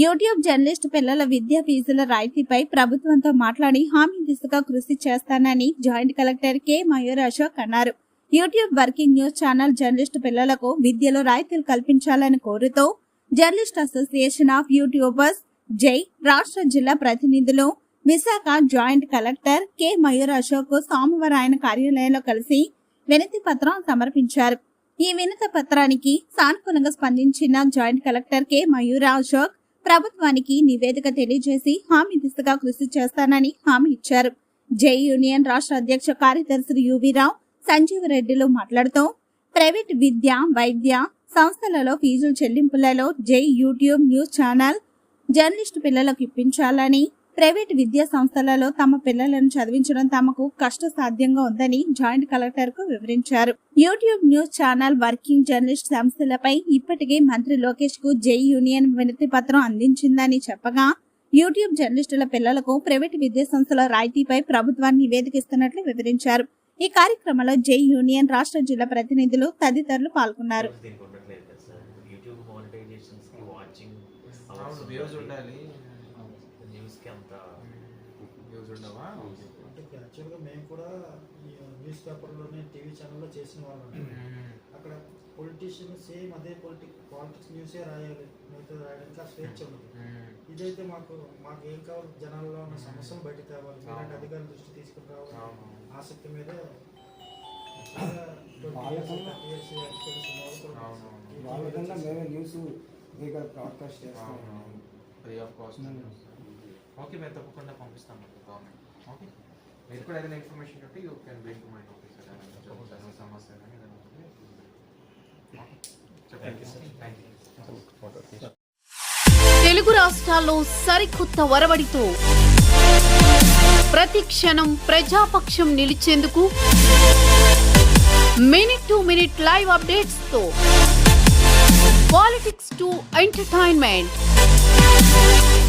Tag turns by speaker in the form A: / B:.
A: YouTube journalist పిల్లల విద్యా ఫీజుల రాయితీపై ప్రభుత్వంతో మాట్లాడి హామీ దిశగా కృషి చేస్తానని joint collector K Mayur Ashok అన్నారు. YouTube working news channel journalist పిల్లలకు విద్యలో రాయితీలు కల్పించాలని కోరుతూ జర్నలిస్ట్ అసోసియేషన్ ఆఫ్ యూట్యూబర్స్ జై రాష్ట్ర జిల్లా ప్రతినిధులు Visakha joint collector K Mayur Ashok సోమవారం ఆయన కార్యాలయంలో కలిసి వినతి పత్రం సమర్పించారు. ఈ వినతి పత్రానికి సానుకూలంగా స్పందించిన joint collector K Mayur Ashok ప్రభుత్వానికి నివేదిక తెలియజేసి హామీ దిశగా కృషి చేస్తానని హామీ ఇచ్చారు. జై యూనియన్ రాష్ట్ర అధ్యక్ష కార్యదర్శి యువీరావు రావు రెడ్డిలు మాట్లాడుతూ ప్రైవేట్ విద్య వైద్య సంస్థలలో ఫీజుల చెల్లింపులలో జై యూట్యూబ్ న్యూస్ ఛానల్ జర్నలిస్టు పిల్లలకు ఇప్పించాలని ప్రైవేట్ విద్యా సంస్థలలో తమ పిల్లలను చదివించడం తమకు కష్టసాధ్యంగా ఉందని జాయింట్ కలెక్టర్కు వివరించారు. YouTube news channel working journalist సంస్థలపై ఇప్పటికే మంత్రి లోకేష్కు జై యూనియన్ వినతి పత్రం అందించిందని చెప్పగా యూట్యూబ్ జర్నలిస్టుల పిల్లలకు ప్రైవేట్ విద్యా సంస్థల రాయితీపై ప్రభుత్వాన్ని నివేదిక ఇస్తున్నట్లు వివరించారు. ఈ కార్యక్రమంలో జై యూనియన్ రాష్ట్ర జిల్లా ప్రతినిధులు తదితరులు పాల్గొన్నారు.
B: వాచింగ్
C: వ్యూస్ ఉండాలి
B: న్యూస్కి అంత
C: వ్యూస్ ఉండవా?
D: అంటే యాక్చువల్గా మేము కూడా న్యూస్ పేపర్లోనే టీవీ ఛానల్లో చేసిన వాళ్ళం. అక్కడ పొలిటీషియన్ సేమ్ అదే పొలిటిక్ పాలిటిక్స్ న్యూసే రాయాలి మిగతా రాయడానికి ఆ స్వేచ్ఛ ఉంది. ఇదైతే మాకు మాకు ఏం కావాలి? జనాల్లో ఉన్న సమస్యలు బయట తేవాలి. ఇలాంటి అధికారుల దృష్టి తీసుకుని రావాలి. ఆసక్తి మీద
E: వాళ్ళకన్నా మేమే న్యూస్ బ్రాడ్కాస్ట్ చేస్తాం.
C: ఫ్రీ ఆఫ్ కాస్ట్ ఓకే మేము తప్పకుండా పంపిస్తాం మీకు గవర్నమెంట్ ఓకే మీరు కూడా ఏదైనా ఇన్ఫర్మేషన్ ఉంటే you can bring to my office ఏదైనా సమస్య కానీ ఏదైనా ఉంటే చెప్పండి
F: తెలుగు రాష్ట్రాల్లో సరికొత్త ఒరవడితో ప్రతి క్షణం ప్రజాపక్షం నిలిచేందుకు మినిట్ టు మినిట్ లైవ్ అప్డేట్స్తో పాలిటిక్స్ టు ఎంటర్టైన్మెంట్